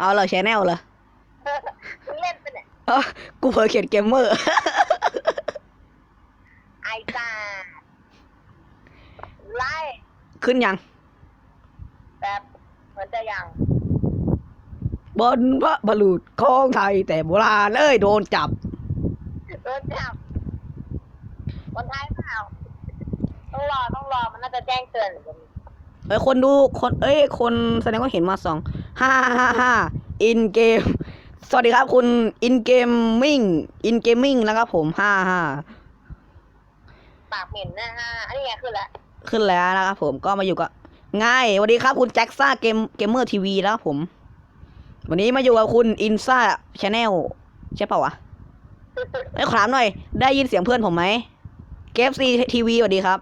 เอาเหรอชแนลเหรอมึงเล่นไปเนี่ยเอ้ากูเผลอเขียนเกมเมอร์ ไอ้ตาไล่ขึ้นยัง แบบเหมือนจะยังบนพระบรุษของไทยแต่โบราณเอ้ยโดนจับ โดนจับคนไทยเปล่าต้องรอต้องรอมันน่าจะแจ้งเตือน เอ้ยคนดูคน เอ้ยคนแสดงว่าเห็นมาสอง ห้าห้าห้าอินเกม สวัสดีครับคุณอินเกมมิ่งอินเกมมิ่งนะครับผมห้าห้าปากเหม็นนะฮะอันนี้ไงขึ้นแล้วขึ้นแล้วนะครับผมก็มาอยู่กับง่ายสวัสดีครับคุณแจ็คซ่าเกมเกมเมอร์ทีวีแล้วครับผม วันนี้มาอยู่กับคุณอินซ่าชาแนลใช่เปล่าวะไอ้ยขอถามหน่อย ได้ยินเสียงเพื่อนผมไหมเกฟซีทีวีสวัสดีครับ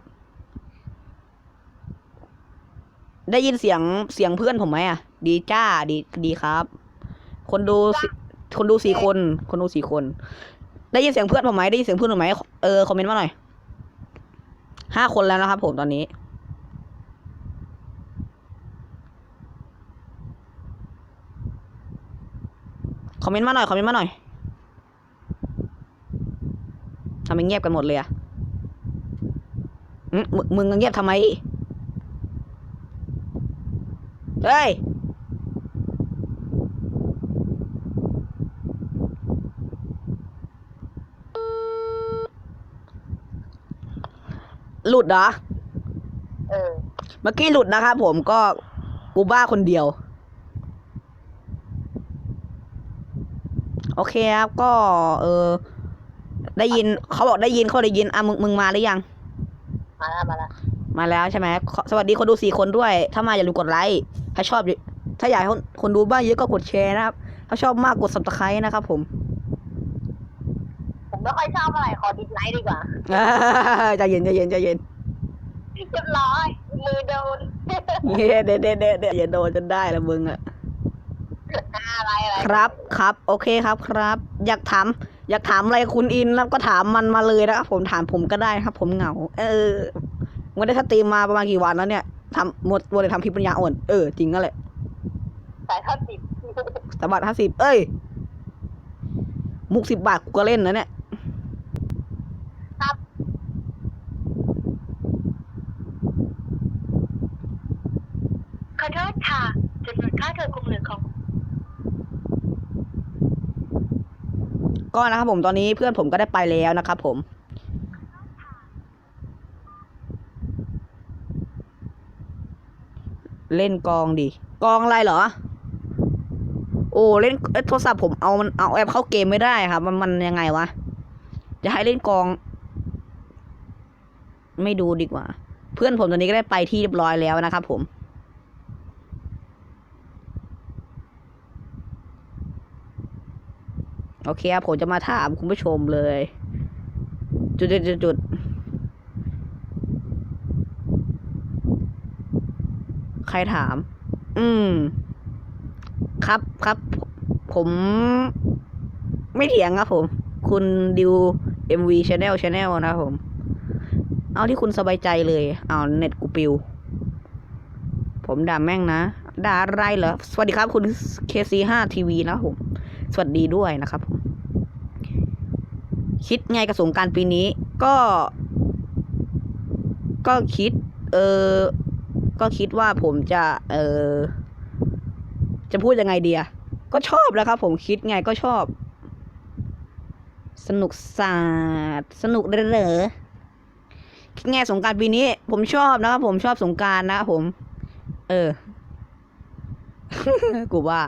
ได้ยินเสียงเสียงเพื่อนผมไหมอะ ดีจ้าดีดีครับ คนดูสิคนดูสี่คน คนดูสี่คน ได้ยินเสียงเพื่อนผมไหมได้ยินเสียงเพื่อนผมไหมเออคอมเมนต์มาหน่อยห้าคนแล้วนะครับผมตอนนี้คอมเมนต์มาหน่อยคอมเมนต์มาหน่อยทำไมเงียบกันหมดเลยอะอืมมึงมึงเงียบทำไม เฮ้ย หลุดเหรอ เออ เมื่อกี้หลุดนะครับผมก็กูบ้าคนเดียว โอเคครับก็ เออ ได้ยินเขาบอกได้ยินเขาได้ยินอะมึงมึงมาหรือยัง มาแล้วมาแล้วมาแล้วใช่ไหมขอสวัสดีคนดูสี่คนด้วย ถ้ามาอย่าลืมกดไลค์ถ้าชอบอยู่ถ้าอยากให้คนคนดูบ้างเยอะก็กดแชร์นะครับ ถ้าชอบมากกด subscribe นะครับผมผม ไม่ค่อยชอบอะไรขอดิสไลค์ดีกว่าใจเย็นใจเย็นใจเย็นเรียบร้อยมือโดนเย้เด็ดเด็ดเด็ดเด็ดอย่าโดนจนได้ละมึงอะอะไรอะไรครับครับ โอเคครับครับ อยากถาม อยากถามอะไรคุณอินแล้วก็ถามมันมาเลยนะครับผมถามผมก็ได้ครับ ผมเหงา เออไม่ได้สตรีมมาประมาณกี่วันแล้วเนี่ยทำหมดวันเลยทำคลิปปัญญาอ่อนเออจริงก็แหละสายข้าวสิบสบัดห้าสิบเอ้ยมุกสิบบาทกูก็เล่นนะเนี่ย ขอโทษค่ะ จำนวนค่าเธอคงเหลือของ ก็นะครับผมตอนนี้เพื่อนผมก็ได้ไปแล้วนะครับผมเล่นกองดิ กองอะไรเหรอ โอ้เล่นโทรศัพท์ผมเอามันเอาแอปเข้าเกมไม่ได้ครับ มันมันยังไงวะ จะให้เล่นกอง ไม่ดูดีกว่า เพื่อนผมตอนนี้ก็ได้ไปที่เรียบร้อยแล้วนะครับผม โอเคครับผมจะมาถามคุณผู้ชมเลย จุดจุดจุดจุดใครถาม อืม ครับครับ ผม ไม่เถียงครับผม คุณดิว MV Channel Channel นะผม เอาที่คุณสบายใจเลย เอาเน็ตกูปิว ผมด่าแม่งนะ ด่าอะไรเหรอ สวัสดีครับคุณ KC5 TV นะผม สวัสดีด้วยนะครับผม คิดไงกับสงการปีนี้ ก็ ก็คิด เออ ก็คิดว่าผมจะ เออ จะพูดยังไงเดีอะก็ชอบแล้วครับผมคิดไงก็ชอบ สนุกสาดสนุกเด้อเหรอคิดไงสงการปีนี้ ผมชอบนะครับผมชอบสงการนะครับผม เออ กูว่า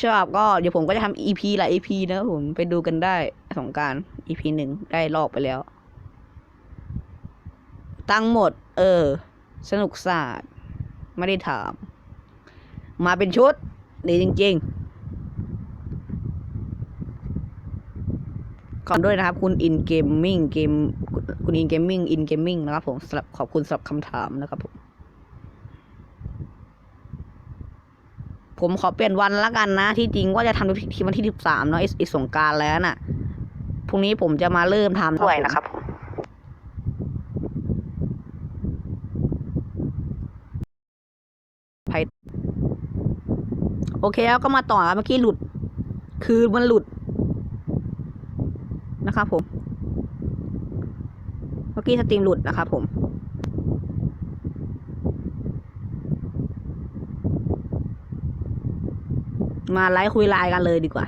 ชอบก็เดี๋ยวผมก็จะทำ EP หลาย EP นะครับผมไปดูกันได้สงการ EP หนึ่งได้ลอกไปแล้ว ตั้งหมด เออ สนุกศาสตร์ไม่ได้ถาม มาเป็นชุดดีจริง ๆ ขอบคุณด้วยนะครับ คุณอินเกมมิ่งเกมคุณอินเกมมิ่งอินเกมมิ่งนะครับผมสำหรับขอบคุณสำหรับคำถามนะครับผม ผมขอเปลี่ยนวันละกันนะ ที่จริงว่าจะทำทีวันที่สิบสามเนาะอีกสงกรารแล้วน่ะพรุ่งนี้ผมจะมาเริ่มทำด้วยนะครับผมภัยโอเคแล้วก็มาต่อครับเมื่อกี้หลุด คือมันหลุด นะครับผม เมื่อกี้สตรีมหลุดนะครับผม มาไลฟ์คุยไลน์กันเลยดีกว่า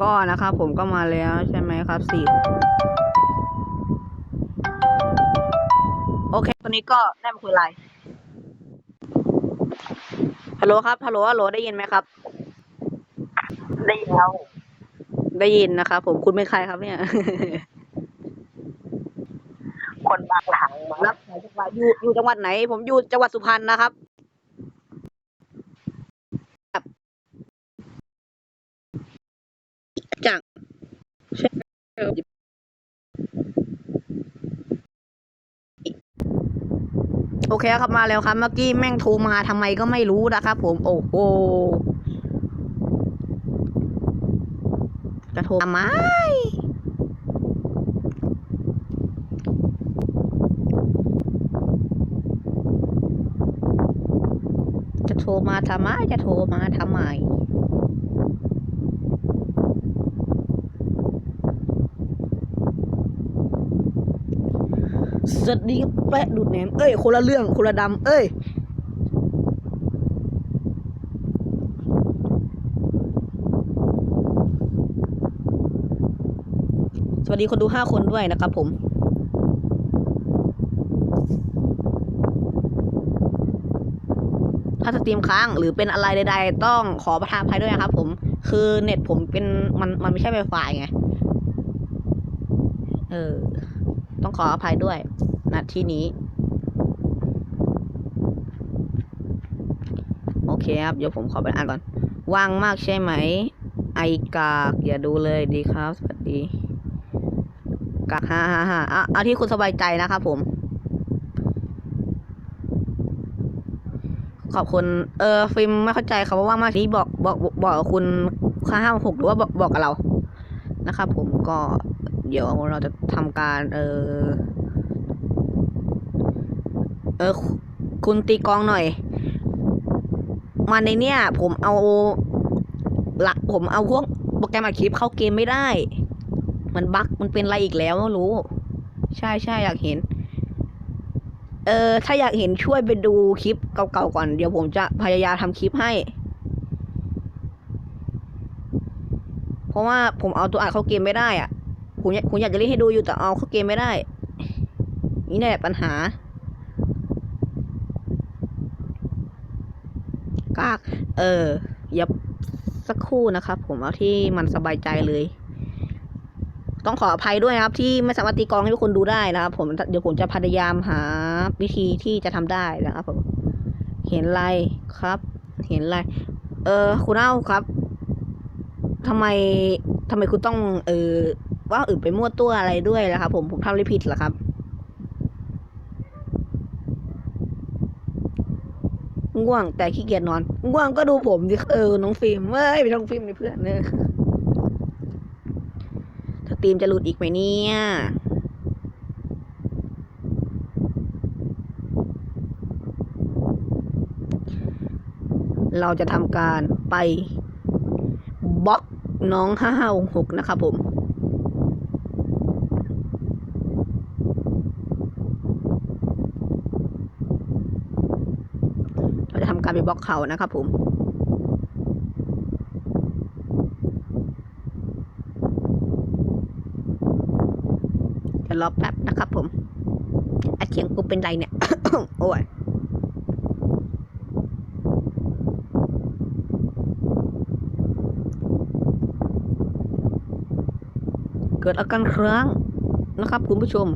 ก็นะครับผมก็มาแล้วใช่ไหมครับสี่โอเคตอนนี้ก็ได้มาคุยไลน์ฮัลโหลครับฮัลโหลฮัลโหลได้ยินไหมครับ ได้ยินแล้วได้ยินนะครับผมคุณเป็นใครครับเนี่ย คนบางหลังมารับสายจังหวัดอยู่อยู่จังหวัดไหน ผมอยู่จังหวัดสุพรรณนะครับ จากใช่โอเคครับมาแล้วครับ เมื่อกี้แม่งโทรมาทำไมก็ไม่รู้นะครับผม โอ้โห จะโทรมาไหมจะโทรมาทำไมจะโทรมาทำไมสวัสดีแปะดูดแหนมเอ้ยคนละเรื่องคนละดำเอ้ย วัสดีคนดูห้าคนด้วยนะครับผมถ้าสตรีมค้างหรือเป็นอะไรใด ๆ ต้องขอประทานอภัยด้วยนะครับผม คือเน็ตผมเป็นมันมันไม่ใช่ไวไฟไง เออ ต้องขออภัยด้วยณที่นี้ โอเคครับ เดี๋ยวผมขอไปอ่านก่อน ว่างมากใช่ไหม ไอกาก อย่าดูเลยดีครับ สวัสดี กากฮ่าฮ่าฮ่าอะเอาที่คุณสบายใจนะครับผม ขอบคุณ เออ ฟิล์มไม่เข้าใจครับว่าว่างมากนี้บอกบอกบอกคุณค่าห้าหกหรือว่าบอกบอกกับเรา นะครับผมก็เดี๋ยวเราจะทำการ เออ เออ คุณตีกองหน่อย มาในเนี้ยผมเอาละผมเอาพวกโปรแกรมอัดคลิปเข้าเกมไม่ได้ มันบั๊กมันเป็นอะไรอีกแล้วไม่รู้ ใช่ใช่อยากเห็น เออถ้าอยากเห็นช่วยไปดูคลิปเก่าๆก่อน เดี๋ยวผมจะพยายามทำคลิปให้ เพราะว่าผมเอาตัวอัดเข้าเกมไม่ได้อะผมผมอยากจะเล่นให้ดูอยู่แต่เอาเข้าเกมไม่ได้ นี่แหละปัญหากาก เอออย่าสักครู่นะครับ ผมเอาที่มันสบายใจเลย ต้องขออภัยด้วยนะครับ ที่ไม่สามารถตีกองให้ทุกคนดูได้นะครับ ผมเดี๋ยวผมจะพยายามหาวิธีที่จะทำได้นะครับผมเห็นไรครับ เห็นไรเออคุณเอ้าครับทำไมทำไมคุณต้อง เออว่าอื่นไปมั่วตัวอะไรด้วยล่ะครับ ผมผมทำอะไรผิดเหรอครับง่วงแต่ขี้เกียจนอนง่วงก็ดูผมดิเออน้องฟิล์มเอ้ยไปน้องฟิล์มในเพื่อนเนอะ รีมจะหลุดอีกไหมเนี่ยเราจะทำการไปบล็อกน้องห้าห้าหกนะครับผม เราจะทำการไปบล็อกเขานะครับผม เดี๋ยว รอแป๊บนะครับผมอาเสียงกูเป็นไรเนี่ย โอ้ยเกิดอาการครั้งนะครับคุณผู้ชม